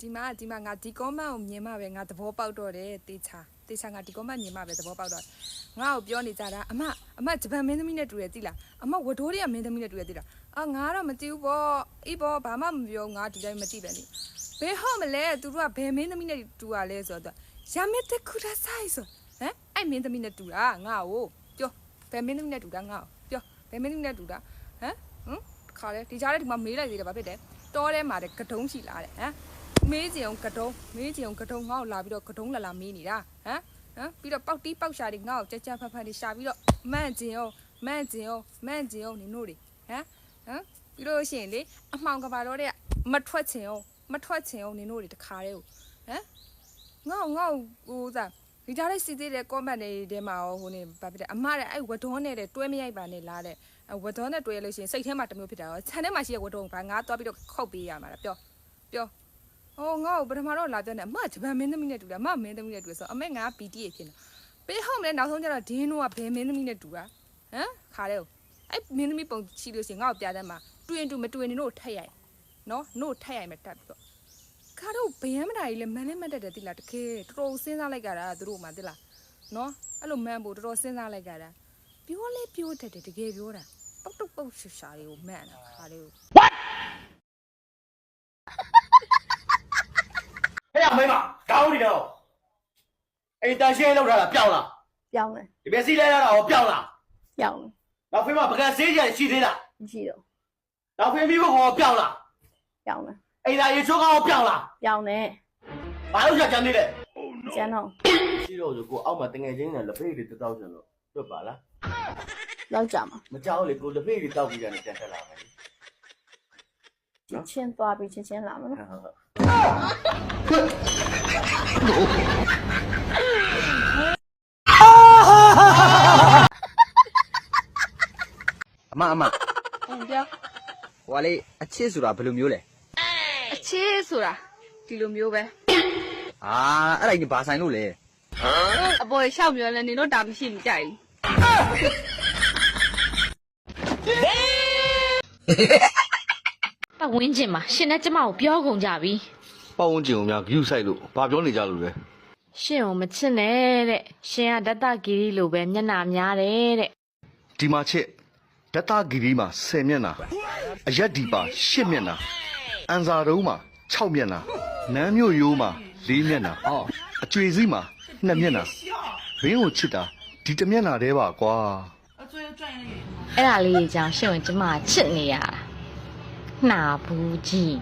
ဒီမှာဒီမှာငါဒီ comment ကိုမြင်မှပဲငါသဘောပေါက်တော့တယ်တေချာတေချာငါဒီ comment မြင်မှပဲသဘောပေါက်တော့တယ်ငါ့ကိုပြောနေကြတာအမအမဂျပန်မင်းသမီးနဲ့တူတယ်သိလားအမဝဒိုးတွေကမင်းသမီးနဲ့တူတယ်သိလားအာငါတော့မသိဘူးပေါ့အေးပေါ့ဘာမှမပြောငါဒီတိုင်းမသိပဲလေဘယ်ဟုတ်မလဲသူတို့ကဘယ်မင်းသမီးနဲ့တူရလဲဆိုတော့ရမက်တကူဒါဆိုင်ဆိုဟမ်အဲ့မင်းသမီးနဲ့တူတာငါ့ကိုပြောဘယ်မင်းသမီးနဲ့တူတာငါ့ကိုပြောဘယ်မင်းသမီးနဲ့တူတာဟမ်ဟမ်ခါလေဒီကြားထဲဒီမှာမေးလိုက်သေးတယ်ဘာဖြစ်တယ် တောထဲမှာတဲ့ကတုံးရှိလာတဲ့ဟမ်မေးကြအောင်ကတုံးမေးကြအောင်ကတုံးငါ့ကိုလာပြီးတော့ကတုံးလာလာမေးနေတာဟမ်ဟမ်ပြီးတော့ပေါက်တီးပေါက်ရှာတွေငါ့ကိုကြက်ကြက်ဖက်ဖက်တွေရှာပြီးတော့မန့်ကျင်အောင်မန့်ကျင်အောင်မန့်ကျင်အောင်နင်တို့တွေဟမ်ဟမ်ပြီးတော့ရှင်လေအမှောင်ကဘာတော့တဲ့မထွက်ချင်အောင်မထွက်ချင်အောင်နင်တို့တွေတခါတည်းကိုဟမ်ငါ့ကိုငါ့ကိုဟိုစား ဒီကြားလေးစီသေးတဲ့ comment တွေထဲမှာဟိုနေဘာဖြစ်လဲအမတဲ့အဲ့ဝဒွန်းနဲ့တဲ့တွဲမရိုက်ပါနဲ့လားတဲ့ဝဒွန်းနဲ့တွဲလို့ရှိရင်စိတ်ထဲမှာတစ်မျိုးဖြစ်တာရောခြံထဲမှာရှိတဲ့ဝဒွန်းကငါသွားပြီးတော့ခုတ်ပေးရမှာလားပြောပြော။အော်ငါ့ကိုပထမတော့လာပြောနေအမဂျပန်မင်းသမီးနဲ့တူတယ်အမမင်းသမီးနဲ့တူတယ်ဆိုတော့အမေငါ PT ရဖြစ်နေ။ပေးဟုတ်မလဲနောက်ဆုံးကျတော့ဒင်းတို့ကဘယ်မင်းသမီးနဲ့တူတာ။ဟမ်ခါတဲ့ကိုအဲ့မင်းသမီးပုံချီလို့ရှိရင်ငါ့ကိုပြတဲ့မှာတွင်တူမတွင်နေတို့ထက်ရိုက်။နော်နို့ထက်ရိုက်မယ်တက်ပြီးတော့ ခါတော့ဘယမ်းမတာကြီးလဲမန်းလဲမတ်တက်တယ်တိလားတကယ်တော်တော်စဉ်းစားလိုက်ကြတာသူတို့မှတိလား။နော်အဲ့လိုမန်းဖို့တော်တော်စဉ်းစားလိုက်ကြတာ။ပြောလဲပြောတတ်တယ်တကယ်ပြောတာ။ပုတ်တုတ်ပုတ်ရှာရှာလေးကိုမန်းတာခါလေးကိုဟဲ့ရမိမကောင်းနေတော့အိမ်တန်ရှင်းလောက်ထားတာပျောက်လားပြောင်းတယ်ဒီမျက်စိလဲရတာရောပျောက်လားပြောင်းတယ်နောက်ဖေးမပကံဆေးကြရှိသေးလားကြည့်တော့နောက်ဖေးမိဖို့ကောပျောက်လားပြောင်းတယ် အိမ်သာရေချိုးကောပျောက်လားပြောင်းတယ်ဘာလို့ကြကြနေလဲကျန်တော့ရှိတော့ဆိုကိုအောက်မှာတငယ်ချင်းနဲ့လက်ဖေးတွေတောက်ချင်လို့တွတ်ပါလားလောက်ကြမှာမကြောက်လေကိုလက်ဖေးတွေတောက်ပြီးကြတယ်ပြန်တက်လာမယ်ချင်းချင်းသွားပြီးချင်းချင်းလာမှာနော်ဟုတ်ဟုတ်အမအမဟုတ်ပြောဟိုကလေအချစ်ဆိုတာဘယ်လိုမျိုးလဲ အချစ်ဆိုတာဒီလိုမျိုးပဲအာအဲ့ဒါကြီးဘာဆိုင်လို့လဲအပေါ်ရှောက်ပြောလဲနင်တို့တာမရှိမကြိုက်ဘူးပတ်ဝန်းကျင်မှာရှင်နဲ့ကျမကိုပြောကုန်ကြပြီပတ်ဝန်းကျင်ကိုများဂယူဆိုင်လို့ဘာပြောနေကြလို့လဲရှင်ကိုမချစ်နဲ့တဲ့ရှင်ကဒတ္တဂီရီလိုပဲမျက်နှာများတယ်တဲ့ဒီမှာချစ်ဒတဂီရီမှာ10မျက်နှာအရက်ဒီပါ10မျက်နှာ အန်စာတုံးမှာ6မျက်နှာနန်းမြို့ရိုးမှာ4မျက်နှာအော်အကျွေစီးမှာ2မျက်နှာဘင်းကိုချစ်တာဒီတစ်မျက်နှာတည်းပါကွာအဲ့ဒါလေးကြောင့်ရှင်ကိုကျမကချစ်နေရတာနှာဘူးကြီး